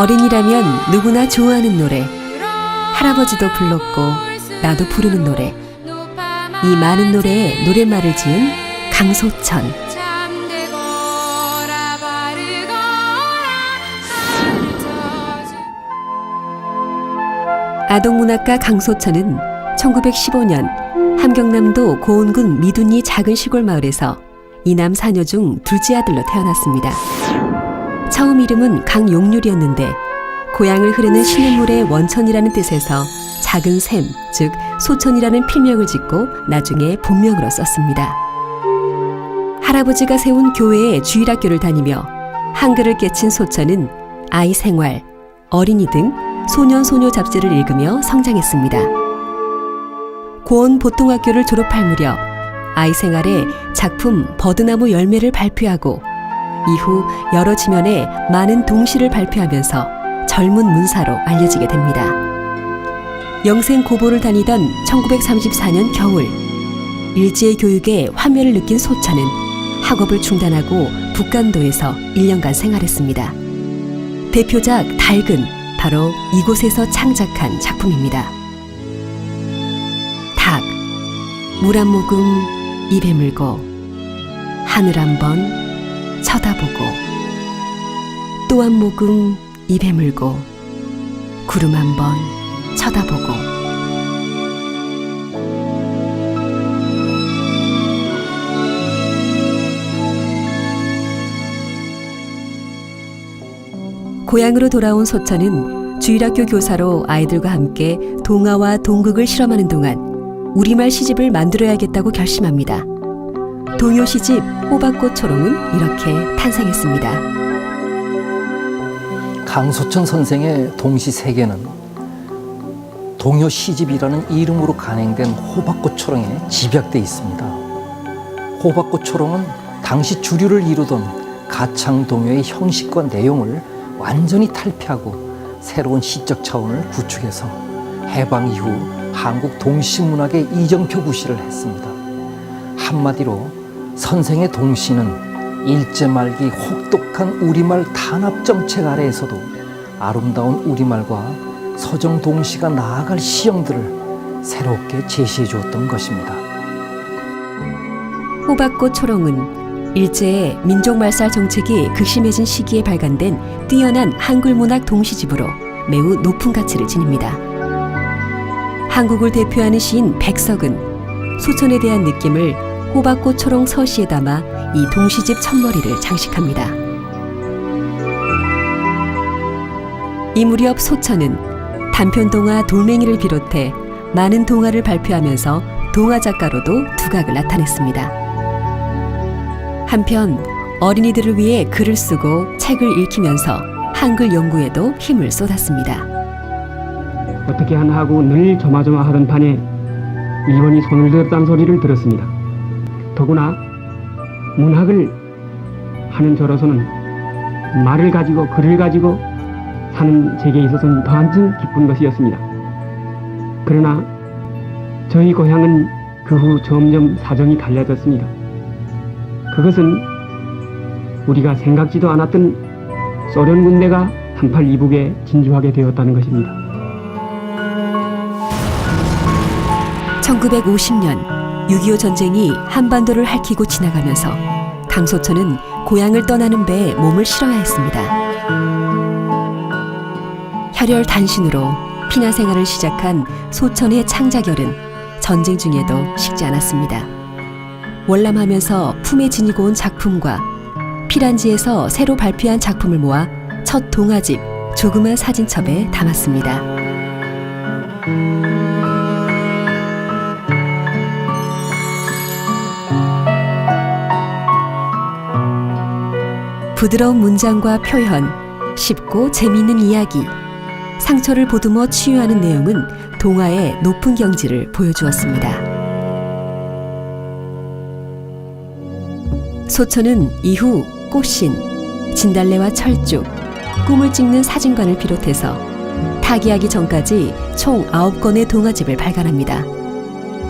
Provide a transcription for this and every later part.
어린이라면 누구나 좋아하는 노래. 할아버지도 불렀고 나도 부르는 노래. 이 많은 노래에 노랫말을 지은 강소천. 아동문학가 강소천은 1915년 함경남도 고운군 미둔리 작은 시골 마을에서 이남 사녀 중 둘째 아들로 태어났습니다. 처음 이름은 강용률이었는데 고향을 흐르는 신음물의 원천이라는 뜻에서 작은 샘, 즉 소천이라는 필명을 짓고 나중에 본명으로 썼습니다. 할아버지가 세운 교회의 주일학교를 다니며 한글을 깨친 소천은 아이 생활, 어린이 등 소년 소녀 잡지를 읽으며 성장했습니다. 고원 보통학교를 졸업할 무렵 아이 생활에 작품 버드나무 열매를 발표하고 이후 여러 지면에 많은 동시를 발표하면서 젊은 문사로 알려지게 됩니다. 영생 고보를 다니던 1934년 겨울 일제의 교육에 환멸을 느낀 소천은 학업을 중단하고 북간도에서 1년간 생활했습니다. 대표작 닭은 바로 이곳에서 창작한 작품입니다. 닭, 물 한 모금 입에 물고 하늘 한번 쳐다보고 또 한 모금 입에 물고 구름 한 번 쳐다보고 고향으로 돌아온 소천은 주일학교 교사로 아이들과 함께 동화와 동극을 실험하는 동안 우리말 시집을 만들어야겠다고 결심합니다. 동요 시집 호박꽃 초롱은 이렇게 탄생했습니다. 강소천 선생의 동시 세계는 동요 시집이라는 이름으로 간행된 호박꽃 초롱에 집약돼 있습니다. 호박꽃 초롱은 당시 주류를 이루던 가창 동요의 형식과 내용을 완전히 탈피하고 새로운 시적 차원을 구축해서 해방 이후 한국 동시 문학의 이정표 구시를 했습니다. 한마디로 선생의 동시는 일제 말기 혹독한 우리말 탄압 정책 아래에서도 아름다운 우리말과 서정 동시가 나아갈 시형들을 새롭게 제시해 주었던 것입니다. 호박꽃 초롱은 일제의 민족말살 정책이 극심해진 시기에 발간된 뛰어난 한글 문학 동시집으로 매우 높은 가치를 지닙니다. 한국을 대표하는 시인 백석은 소천에 대한 느낌을 호박꽃 초롱 서시에 담아 이 동시집 첫머리를 장식합니다. 이 무렵 소천은 단편 동화 돌멩이를 비롯해 많은 동화를 발표하면서 동화 작가로도 두각을 나타냈습니다. 한편 어린이들을 위해 글을 쓰고 책을 읽히면서 한글 연구에도 힘을 쏟았습니다. 어떻게 하나 하고 늘 조마조마하던 판에 이번이 손을 들었다는 소리를 들었습니다. 더구나 문학을 하는 저로서는 말을 가지고 글을 가지고 사는 제게 있어서는 더한층 기쁜 것이었습니다. 그러나 저희 고향은 그 후 점점 사정이 달라졌습니다. 그것은 우리가 생각지도 않았던 소련 군대가 38 이북에 진주하게 되었다는 것입니다. 1950년 6.25 전쟁이 한반도를 핥히고 지나가면서 강소천은 고향을 떠나는 배에 몸을 실어야 했습니다. 혈혈 단신으로 피난 생활을 시작한 소천의 창작열은 전쟁 중에도 식지 않았습니다. 월남하면서 품에 지니고 온 작품과 피란지에서 새로 발표한 작품을 모아 첫 동화집 조그만 사진첩에 담았습니다. 부드러운 문장과 표현, 쉽고 재미있는 이야기, 상처를 보듬어 치유하는 내용은 동화의 높은 경지를 보여주었습니다. 소천은 이후 꽃신, 진달래와 철쭉, 꿈을 찍는 사진관을 비롯해서 타기하기 전까지 총 9권의 동화집을 발간합니다.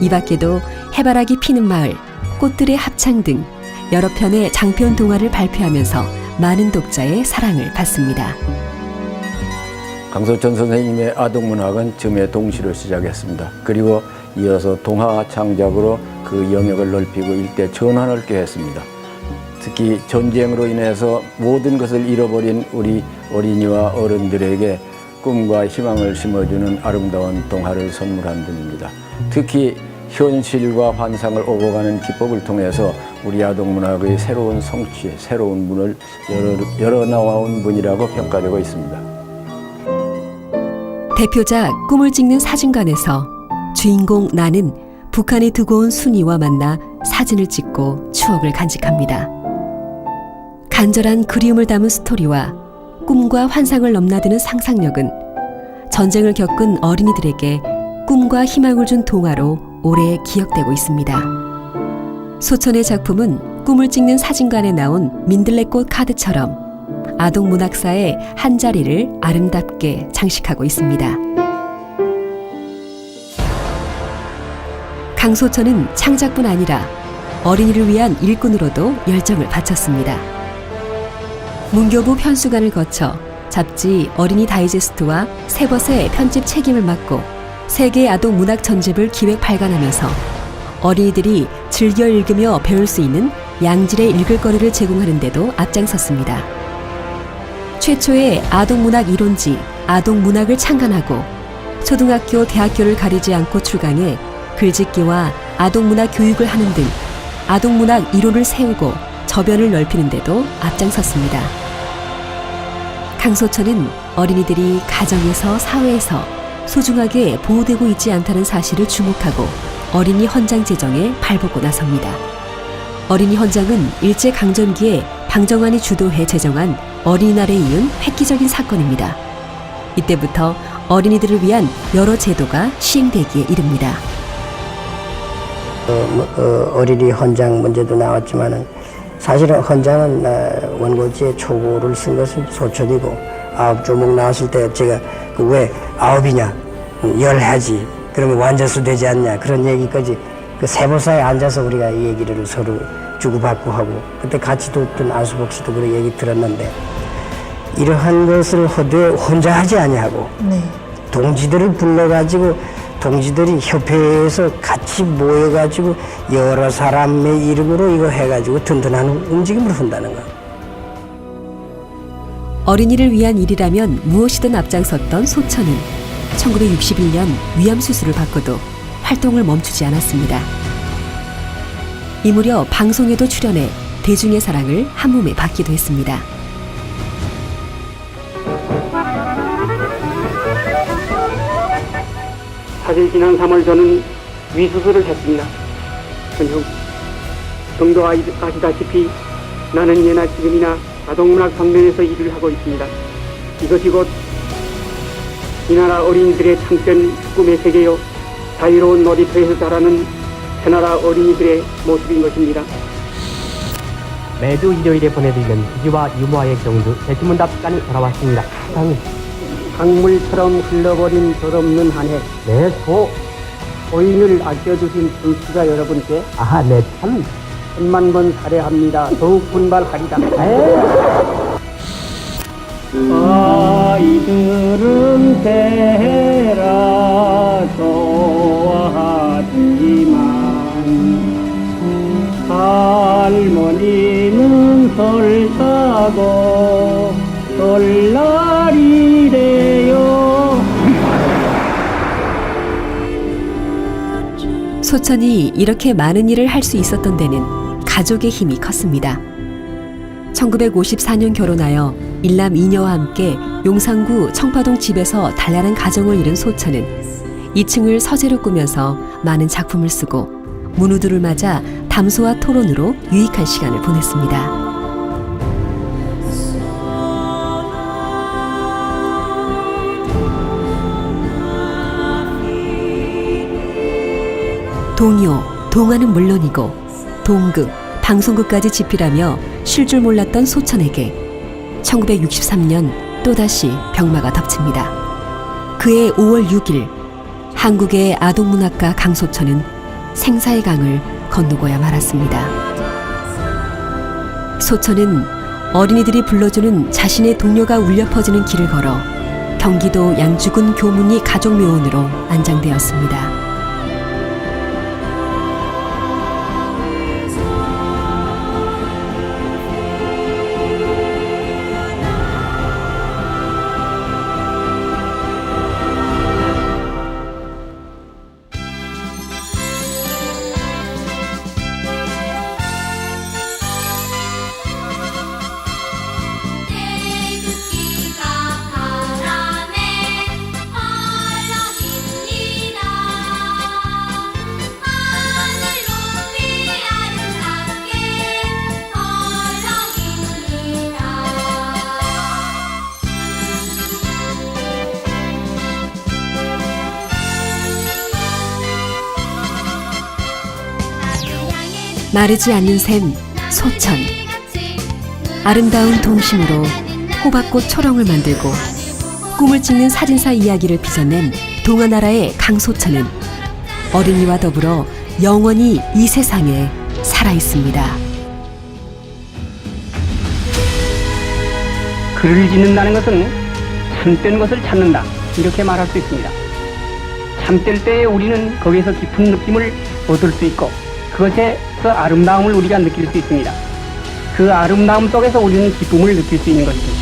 이 밖에도 해바라기 피는 마을, 꽃들의 합창 등 여러 편의 장편 동화를 발표하면서 많은 독자의 사랑을 받습니다. 강소천 선생님의 아동문학은 점의 동시로 시작했습니다. 그리고 이어서 동화 창작으로 그 영역을 넓히고 일대 전환을 꾀했습니다. 특히 전쟁으로 인해서 모든 것을 잃어버린 우리 어린이와 어른들에게 꿈과 희망을 심어주는 아름다운 동화를 선물한 분입니다. 특히 현실과 환상을 오고 가는 기법을 통해서 우리 아동문학의 새로운 성취, 새로운 문을 열어, 열어 나온 분이라고 평가되고 있습니다. 대표작 꿈을 찍는 사진관에서 주인공 나는 북한이 두고 온 순이와 만나 사진을 찍고 추억을 간직합니다. 간절한 그리움을 담은 스토리와 꿈과 환상을 넘나드는 상상력은 전쟁을 겪은 어린이들에게 꿈과 희망을 준 동화로 오래 기억되고 있습니다. 소천의 작품은 꿈을 찍는 사진관에 나온 민들레꽃 카드처럼 아동 문학사의 한 자리를 아름답게 장식하고 있습니다. 강소천은 창작뿐 아니라 어린이를 위한 일꾼으로도 열정을 바쳤습니다. 문교부 편수관을 거쳐 잡지 어린이 다이제스트와 세벗의 편집 책임을 맡고 세계 아동 문학 전집을 기획 발간하면서 어린이들이 즐겨 읽으며 배울 수 있는 양질의 읽을거리를 제공하는 데도 앞장섰습니다. 최초의 아동문학 이론지 아동문학을 창간하고 초등학교, 대학교를 가리지 않고 출강해 글짓기와 아동문학 교육을 하는 등 아동문학 이론을 세우고 저변을 넓히는 데도 앞장섰습니다. 강소천은 어린이들이 가정에서 사회에서 소중하게 보호되고 있지 않다는 사실을 주목하고 어린이 헌장 제정에 발보고 나섭니다. 어린이 헌장은 일제 강점기에 방정환이 주도해 제정한 어린이날에 이은 획기적인 사건입니다. 이때부터 어린이들을 위한 여러 제도가 시행되기에 이릅니다. 어, 어린이 헌장 문제도 나왔지만은 사실은 헌장은 어, 원고지에 초고를 쓴 것은 소천이고 아홉 조목 나왔을 때 제가 그왜 아홉이냐 음, 열 하지 그러면 완전수 되지 않냐? 그런 얘기까지 그 세보사에 앉아서 우리가 이 얘기를 서로 주고받고 하고 그때 같이 듣던 안수복 씨도 그런 얘기 들었는데 이러한 것을 허되 혼자 하지 아니하고 동지들을 불러가지고 동지들이 협회에서 같이 모여가지고 여러 사람의 이름으로 이거 해가지고 든든한 움직임을 한다는 거. 어린이를 위한 일이라면 무엇이든 앞장섰던 소천은 1961년 위암 수술을 받고도 활동을 멈추지 않았습니다. 이 무렵 방송에도 출연해 대중의 사랑을 한 몸에 받기도 했습니다. 사실 지난 3월 저는 위수술을 했습니다. 전형 정도 아시다시피 나는 예나 지금이나 아동문학 방면에서 일을 하고 있습니다. 이것이 곧 이 나라 어린이들의 창전 꿈의 세계요 자유로운 놀이터에서 자라는 새나라 어린이들의 모습인 것입니다. 매주 일요일에 보내드리는 기지와 유머와의 경주 대지문답 시간이 돌아왔습니다. 세상에 강물처럼 흘러버린 더없는 한해 내소 고인을 아껴주신 불씨가 여러분께 아내참 천만 번 살해합니다. 더욱 분발하리다. 아이 들은 대라 좋아하지만 할머니는 설사고 설날이래요. 소천이 이렇게 많은 일을 할 수 있었던 데는 가족의 힘이 컸습니다. 1954년 결혼하여 일남 이녀와 함께 용산구 청파동 집에서 단란한 가정을 이룬 소천은 2층을 서재로 꾸면서 많은 작품을 쓰고 문우들을 맞아 담소와 토론으로 유익한 시간을 보냈습니다. 동요, 동화는 물론이고 동극, 방송극까지 집필하며 쉴 줄 몰랐던 소천에게 1963년 또다시 병마가 덮칩니다. 그해 5월 6일 한국의 아동문학가 강소천은 생사의 강을 건너고야 말았습니다. 소천은 어린이들이 불러주는 자신의 동료가 울려 퍼지는 길을 걸어 경기도 양주군 교문리 가족묘원으로 안장되었습니다. 마르지 않는 샘 소천 아름다운 동심으로 호박꽃 초롱을 만들고 꿈을 찍는 사진사 이야기를 빚어낸 동화나라의 강소천은 어린이와 더불어 영원히 이 세상에 살아 있습니다. 글을 짓는다는 것은 참된 것을 찾는다 이렇게 말할 수 있습니다. 참될 때에 우리는 거기에서 깊은 느낌을 얻을 수 있고 그것에 서 아름다움을 우리가 느낄 수 있습니다. 그 아름다움 속에서 우리는 기쁨을 느낄 수 있는 것입니다.